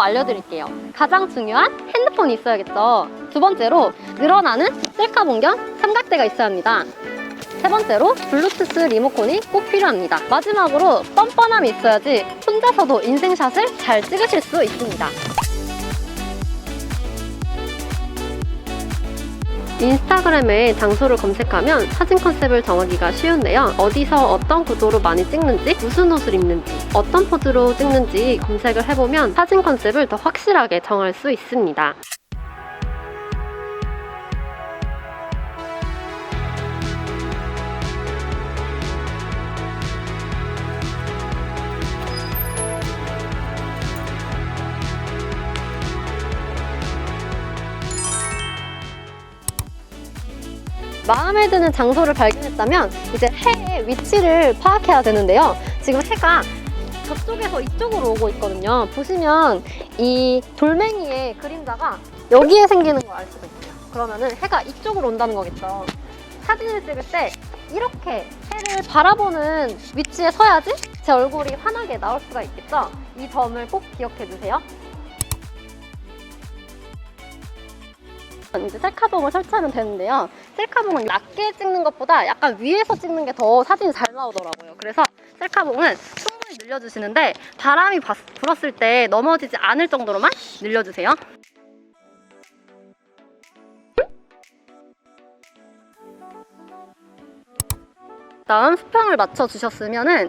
알려드릴게요. 가장 중요한 핸드폰이 있어야겠죠. 두 번째로 늘어나는 셀카 본경 삼각대가 있어야 합니다. 세 번째로 블루투스 리모컨이 꼭 필요합니다. 마지막으로 뻔뻔함이 있어야지 혼자서도 인생샷을 잘 찍으실 수 있습니다. 인스타그램에 장소를 검색하면 사진 컨셉을 정하기가 쉬운데요. 어디서 어떤 구도로 많이 찍는지, 무슨 옷을 입는지, 어떤 포즈로 찍는지 검색을 해보면 사진 컨셉을 더 확실하게 정할 수 있습니다. 마음에 드는 장소를 발견했다면 이제 해의 위치를 파악해야 되는데요. 지금 해가 저쪽에서 이쪽으로 오고 있거든요. 보시면 이 돌멩이의 그림자가 여기에 생기는 걸 알 수가 있어요. 그러면은 해가 이쪽으로 온다는 거겠죠. 사진을 찍을 때 이렇게 해를 바라보는 위치에 서야지 제 얼굴이 환하게 나올 수가 있겠죠. 이 점을 꼭 기억해 주세요. 이제 셀카봉을 설치하면 되는데요. 셀카봉은 낮게 찍는 것보다 약간 위에서 찍는 게 더 사진이 잘 나오더라고요. 그래서 셀카봉은 충분히 늘려주시는데 바람이 봤- 불었을 때 넘어지지 않을 정도로만 늘려주세요. 다음 수평을 맞춰 주셨으면은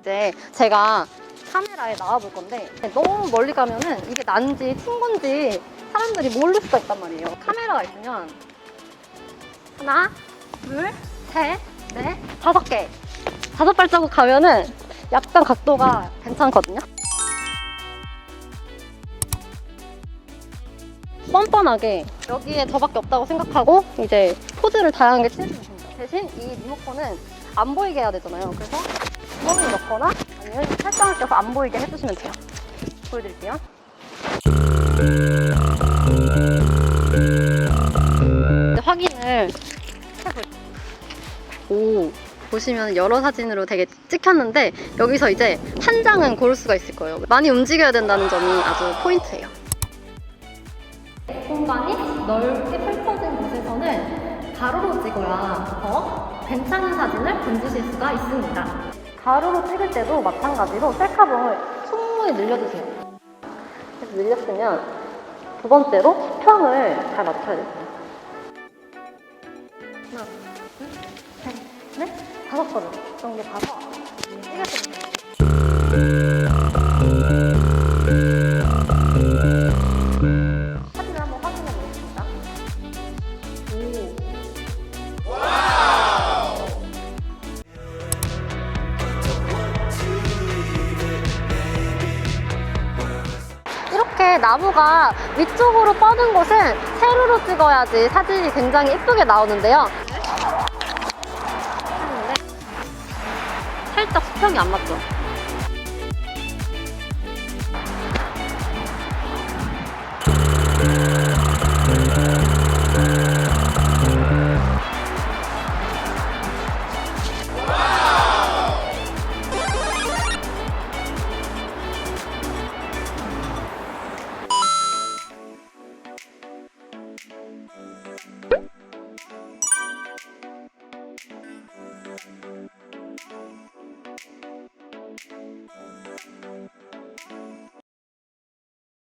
이제 제가 카메라에 나와 볼 건데 너무 멀리 가면은 이게 난지 튄 건지 사람들이 모를 수가 있단 말이에요. 카메라가 있으면 하나, 둘, 셋, 넷, 다섯 개. 다섯 발자국 가면은 약간 각도가 괜찮거든요. 뻔뻔하게 여기에 저밖에 없다고 생각하고 이제 포즈를 다양하게 취해주면 됩니다. 대신 이 리모컨은 안 보이게 해야 되잖아요. 그래서 구멍을 넣거나 아니면 살짝을 껴서 안 보이게 해주시면 돼요. 보여드릴게요. 해볼게요. 오, 보시면 여러 사진으로 되게 찍혔는데 여기서 이제 한 장은 고를 수가 있을 거예요. 많이 움직여야 된다는 점이 아주 포인트예요. 공간이 넓게 펼쳐진 곳에서는 가로로 찍어야 더 괜찮은 사진을 건지실 수가 있습니다. 가로로 찍을 때도 마찬가지로 셀카봉을 충분히 늘려주세요. 그래서 늘렸으면 두 번째로 수평을 잘 맞춰야 돼요. 하나, 다섯 번을 정도. 오. 이렇게 나무가 위쪽으로 뻗은 곳은 세로로 찍어야지 사진이 굉장히 예쁘게 나오는데요. 살짝 수평이 안 맞죠?